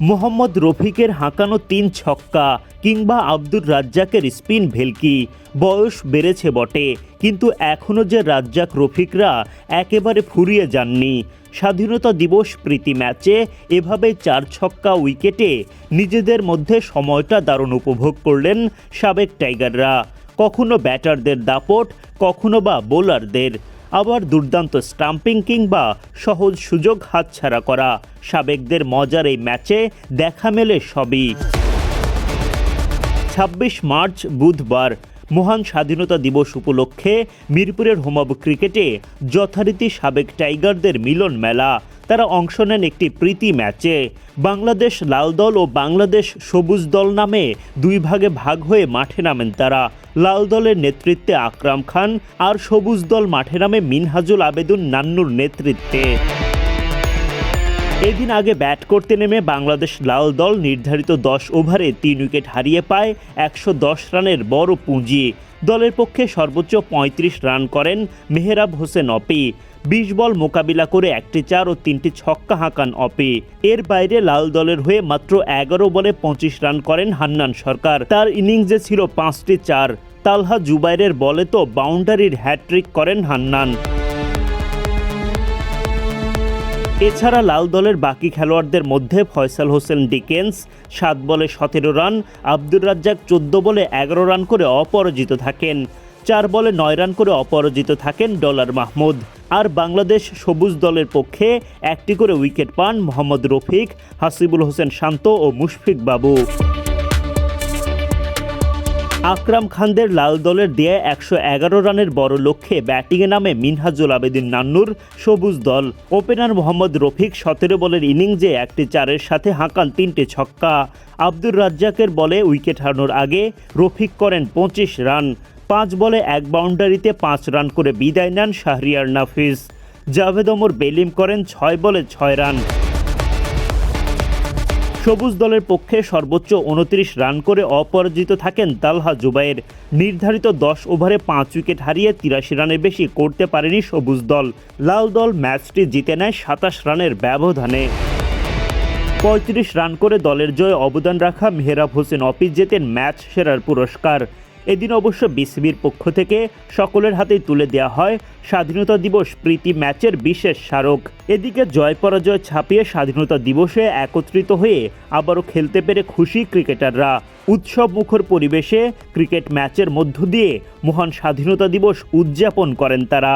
মোহাম্মদ রফিকের হাঁকানো তিন ছক্কা কিংবা আব্দুর রাজ্জাকের স্পিন ভেলকি। বয়স বেড়েছে বটে, কিন্তু এখনও যে রাজ্জাক রফিকরা একেবারে ফুরিয়ে যাননি। স্বাধীনতা দিবস প্রীতি ম্যাচে এভাবে চার ছক্কা উইকেটে নিজেদের মধ্যে সময়টা দারুণ উপভোগ করলেন সাবেক টাইগাররা। কখনো ব্যাটারদের দাপট, কখনো বা বোলারদের। আবার দুর্দান্ত স্টাম্পিং কিংবা সহজ সুযোগ হাতছাড়া করা। সাবেকদের মজার এই ম্যাচে দেখা মেলে সবই। ছাব্বিশ মার্চ বুধবার, মহান স্বাধীনতা দিবস উপলক্ষে মিরপুরের হোমাব ক্রিকেটে যথারীতি সাবেক টাইগারদের মিলন মেলা। তারা অংশ নেন একটি প্রীতি ম্যাচে। বাংলাদেশ লাল দল ও বাংলাদেশ সবুজ দল নামে দুই ভাগে ভাগ হয়ে মাঠে নামেন তারা। লাল দলের নেতৃত্বে আকরাম খান আর সবুজ দল মাঠে নামে মিনহাজুল আবেদুন নান্নুর নেতৃত্বে। এদিন আগে ব্যাট করতে নেমে বাংলাদেশ লাল দল নির্ধারিত দশ ওভারে তিন উইকেট হারিয়ে পায় একশো দশ রানের বড় পুঁজি। দলের পক্ষে সর্বোচ্চ ৩৫ রান করেন মেহরাব হোসেন অপি। বিশ বল মোকাবিলা করে একটি চার ও তিনটি ছক্কা হাঁকান অপি। এর বাইরে লাল দলের হয়ে মাত্র এগারো বলে পঁচিশ রান করেন হান্নান সরকার। তার ইনিংসে ছিল পাঁচটি চার। তালহা জুবাইরের বলে তো বাউন্ডারির হ্যাট্রিক করেন হান্নান। এছাড়া লাল দলের বাকি খেলোয়াড়দের মধ্যে ফয়সাল হোসেন ডিকেন্স সাত বলে সতেরো রান, আব্দুর রাজ্জাক চোদ্দ বলে এগারো রান করে অপরাজিত থাকেন। চার বলে নয় রান করে অপরাজিত থাকেন ডলার মাহমুদ। আর বাংলাদেশ সবুজ দলের পক্ষে একটি করে উইকেট পান মোহাম্মদ রফিক, হাসিবুল হোসেন শান্ত ও মুশফিক বাবু। আকরাম খানদের লাল দলের দেয়া একশো এগারো রানের বড় লক্ষ্যে ব্যাটিংয়ে নামে মিনহাজুল আবেদিন নান্নুর সবুজ দল। ওপেনার মোহাম্মদ রফিক সতেরো বলের ইনিংসে একটি চারের সাথে হাঁকান তিনটে ছক্কা। আব্দুর রাজ্জাকের বলে উইকেট হারানোর আগে রফিক করেন পঁচিশ রান। পাঁচ বলে এক বাউন্ডারিতে পাঁচ রান করে বিদায় নেন শাহরিয়ার নাফিস। জাভেদ ওমর বেলিম করেন ছয় বলে ছয় রান। সবুজ দলের পক্ষে সর্বোচ্চ উনত্রিশ রান করে অপরাজিত থাকেন তালহা জুবাইর। নির্ধারিত দশ ওভারে পাঁচ উইকেট হারিয়ে তিরাশি রানের বেশি করতে পারেনি সবুজ দল। লাল দল ম্যাচটি জিতে নেয় সাতাশ রানের ব্যবধানে। পঁয়ত্রিশ রান করে দলের জয়ে অবদান রাখা মেহরাব হোসেন অফিস জেতেন ম্যাচ সেরার পুরস্কার। এদিন অবশ্য বিসিবির পক্ষ থেকে সকলের হাতেই তুলে দেওয়া হয় স্বাধীনতা দিবস প্রীতি ম্যাচের বিশেষ স্মারক। এদিকে জয় পরাজয় ছাপিয়ে স্বাধীনতা দিবসে একত্রিত হয়ে আবারও খেলতে পেরে খুশি ক্রিকেটাররা। উৎসব মুখর পরিবেশে ক্রিকেট ম্যাচের মধ্য দিয়ে মহান স্বাধীনতা দিবস উদযাপন করেন তারা।